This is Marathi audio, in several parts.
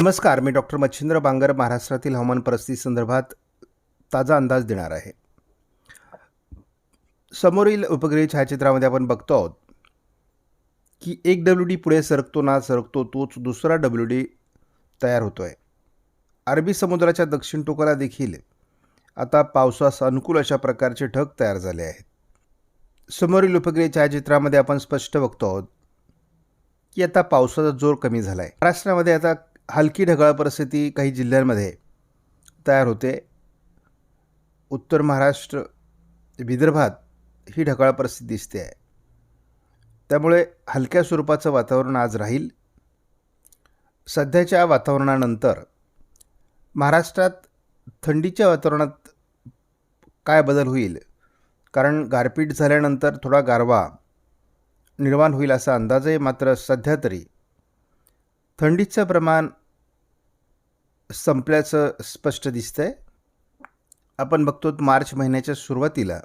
नमस्कार मी डॉक्टर मच्छिंद्र बांगर महाराष्ट्रातील हवामान परिस्थिती संदर्भात ताजा अंदाज देणार आहे. समोरील उपग्रही छायाचित्रामध्ये आपण बघतो आहोत की एक डब्ल्यू डी पुढे सरकतो ना सरकतो तोच दुसरा डब्ल्यू डी तयार होतो आहे अरबी समुद्राच्या दक्षिण टोकाला देखील आता पावसास अनुकूल अशा प्रकारचे ढग तयार झाले आहेत. समोरील उपग्रही छायाचित्रामध्ये आपण स्पष्ट बघतो आहोत की आता पावसाचा जोर कमी झाला आहे महाराष्ट्रामध्ये आता हलकी ढगाळ परिस्थिती काही जिल्ह्यांमध्ये तयार होते. उत्तर महाराष्ट्र विदर्भात ही ढगाळ परिस्थिती दिसते आहे. त्यामुळे हलक्या स्वरूपाचं वातावरण आज राहील. सध्याच्या वातावरणानंतर महाराष्ट्रात थंडीच्या वातावरणात काय बदल होईल? कारण गारपीट झाल्यानंतर थोडा गारवा निर्माण होईल असा अंदाज आहे मात्र सध्या तरी. थंडीचं प्रमाण संपल्याचं स्पष्ट दिसतं आहे आपण बघतो मार्च महिन्याच्या सुरुवातीला.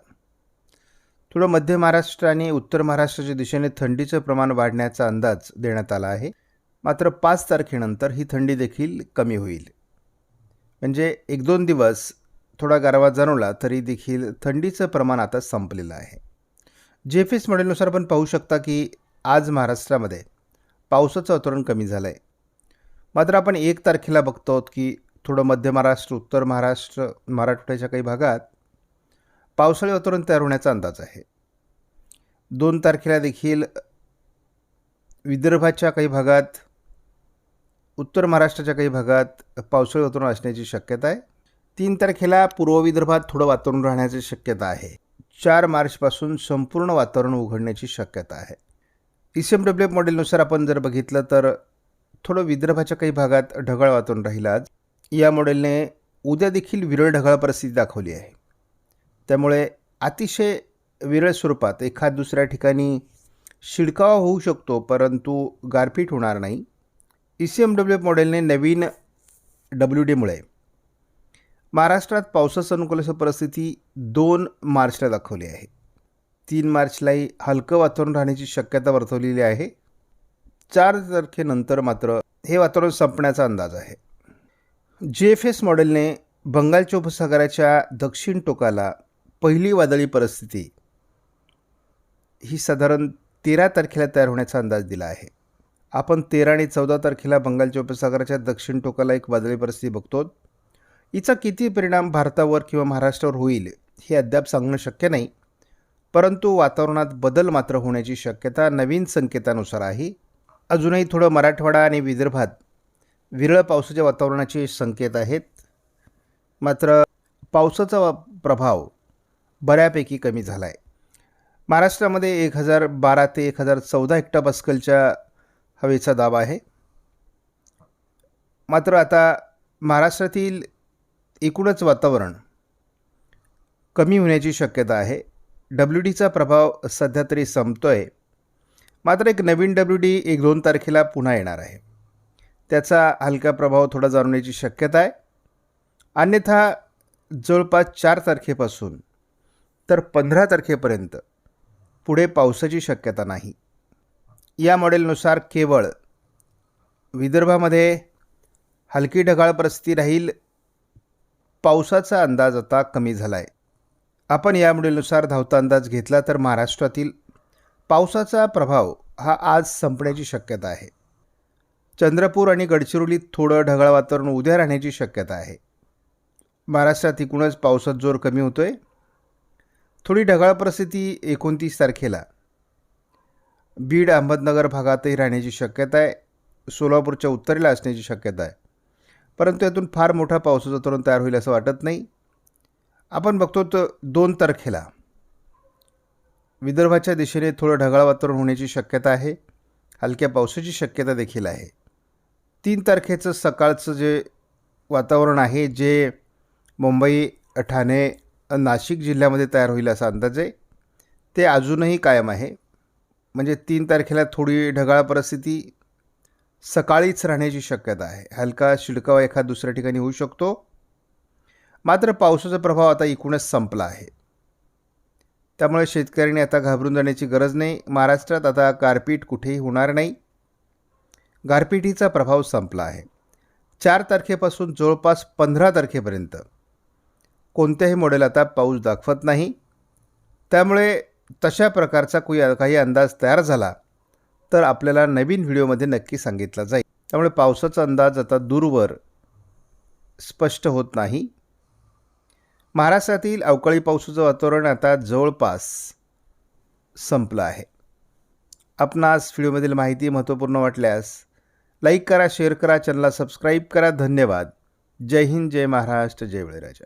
थोडं मध्य महाराष्ट्र आणि उत्तर महाराष्ट्राच्या दिशेने थंडीचं प्रमाण वाढण्याचा अंदाज देण्यात आला आहे. मात्र पाच तारखेनंतर ही थंडी देखील कमी होईल. म्हणजे एक दोन दिवस थोडा गारवा जाणवला तरी देखील थंडीचं प्रमाण आता संपलेलं आहे. जे एफ एस मॉडेलनुसार आपण पाहू शकता की आज महाराष्ट्रामध्ये पावसाचं वातावरण कमी झालं आहे मात्र आपण एक तारखेला बघतो आहोत की थोडं मध्य महाराष्ट्र उत्तर महाराष्ट्र मराठवाड्याच्या काही भागात पावसाळी वातावरण तयार होण्याचा अंदाज आहे. दोन तारखेला देखील विदर्भाच्या काही भागात उत्तर महाराष्ट्राच्या काही भागात पावसाळी वातावरण असण्याची शक्यता आहे. तीन तारखेला पूर्व विदर्भात थोडं वातावरण राहण्याची शक्यता आहे. चार मार्चपासून संपूर्ण वातावरण उघडण्याची शक्यता आहे. E C M W F मॉडेलनुसार आपण जर बघितलं तर थोडं विदर्भाच्या काही भागात ढगाळ वातावरण राहिला या मॉडेलने उद्या देखील विरळ ढगाळ परिस्थिती दाखवली आहे. त्यामुळे अतिशय विरळ स्वरूपात एखाद दुसऱ्या ठिकाणी शिडकावा होऊ शकतो परंतु गारपीट होणार नाही. E C M W F मॉडेलने नवीन डब्ल्यू डीमुळे महाराष्ट्रात पावसाचं अनुकूल असं परिस्थिती दोन मार्चला दाखवली आहे. तीन मार्चलाही हलकं वातावरण राहण्याची शक्यता वर्तवलेली आहे. चार तारखेनंतर मात्र हे वातावरण संपण्याचा अंदाज आहे. जे एफ एस मॉडेलने बंगालच्या उपसागराच्या दक्षिण टोकाला पहिली वादळी परिस्थिती ही साधारण तेरा तारखेला तयार होण्याचा अंदाज दिला आहे. आपण तेरा आणि चौदा तारखेला बंगालच्या उपसागराच्या दक्षिण टोकाला एक वादळी परिस्थिती बघतो. हिचा किती परिणाम भारतावर किंवा महाराष्ट्रावर होईल हे अद्याप सांगणं शक्य नाही. परंतु वातावरणात बदल मात्र होण्याची शक्यता नवीन संकेतानुसार आहे. अजूनही थोडं मराठवाडा आणि विदर्भात विरळ पावसाच्या वातावरणाचे संकेत आहेत. मात्र पावसाचा प्रभाव बऱ्यापैकी कमी झाला आहे महाराष्ट्रामध्ये एक हजार बारा ते एक हजार चौदा हेक्टापास्कलच्या हवेचा दाब आहे. मात्र आता महाराष्ट्रातील एकूणच वातावरण कमी होण्याची शक्यता आहे. डब्ल्यू डीचा प्रभाव सध्या तरी संपतो आहे मात्र एक नवीन डब्ल्यू डी एक दोन तारखेला पुन्हा येणार आहे. त्याचा हलका प्रभाव थोडा जाणवण्याची शक्यता आहे. अन्यथा जवळपास चार तारखेपासून तर पंधरा तारखेपर्यंत पुढे पावसाची शक्यता नाही. या मॉडेलनुसार केवळ विदर्भामध्ये हलकी ढगाळ परिस्थिती राहील. पावसाचा अंदाज आता कमी झाला आहे आपण या मॉडेलनुसार धावता अंदाज घेतला तर महाराष्ट्रातील पावसाचा प्रभाव हा आज संपण्याची शक्यता आहे. चंद्रपूर आणि गडचिरोलीत थोडं ढगाळ वातावरण उद्या राहण्याची शक्यता आहे. महाराष्ट्रात एकूणच पावसात जोर कमी होतो आहे थोडी ढगाळ परिस्थिती एकोणतीस तारखेला. बीड अहमदनगर भागातही राहण्याची शक्यता आहे. सोलापूरच्या उत्तरेला असण्याची शक्यता आहे. परंतु यातून फार मोठा पावसाचं वातावरण तयार होईल असं वाटत नाही. आपण बघतो तर दोन तारखेला विदर्भाच्या दिशेने थोडं ढगाळ वातावरण होण्याची शक्यता आहे. हलक्या पावसाची शक्यता देखील आहे. तीन तारखेचं सकाळचं जे वातावरण आहे जे मुंबई ठाणे नाशिक जिल्ह्यामध्ये तयार होईल असा अंदाज आहे. ते अजूनही कायम आहे. म्हणजे तीन तारखेला थोडी ढगाळ परिस्थिती सकाळीच राहण्याची शक्यता आहे. हलका शिडकावा एखाद दुसऱ्या ठिकाणी होऊ शकतो. मात्र पावसाचा प्रभाव आता एकूणच संपला आहे. त्यामुळे शेतकऱ्यांनी आता घाबरून जाण्याची गरज नाही. महाराष्ट्रात आता गारपीट कुठेही होणार नाही. गारपिटीचा प्रभाव संपला आहे. चार तारखेपासून जवळपास पंधरा तारखेपर्यंत कोणत्याही मॉडेल आता पाऊस दाखवत नाही. त्यामुळे तशा प्रकारचा कोई काही अंदाज तयार झाला तर आपल्याला नवीन व्हिडिओमध्ये नक्की सांगितला जाईल. त्यामुळे पावसाचा अंदाज आता दूरवर स्पष्ट होत नाही. महाराष्ट्रातील अवकाळी पावसाचं वातावरण आता जवळपास संपलं आहे. आपणास व्हिडिओमधील माहिती महत्त्वपूर्ण वाटल्यास लाईक करा शेअर करा चॅनलला सबस्क्राईब करा. धन्यवाद. जय हिंद जय महाराष्ट्र जय बळीराजा.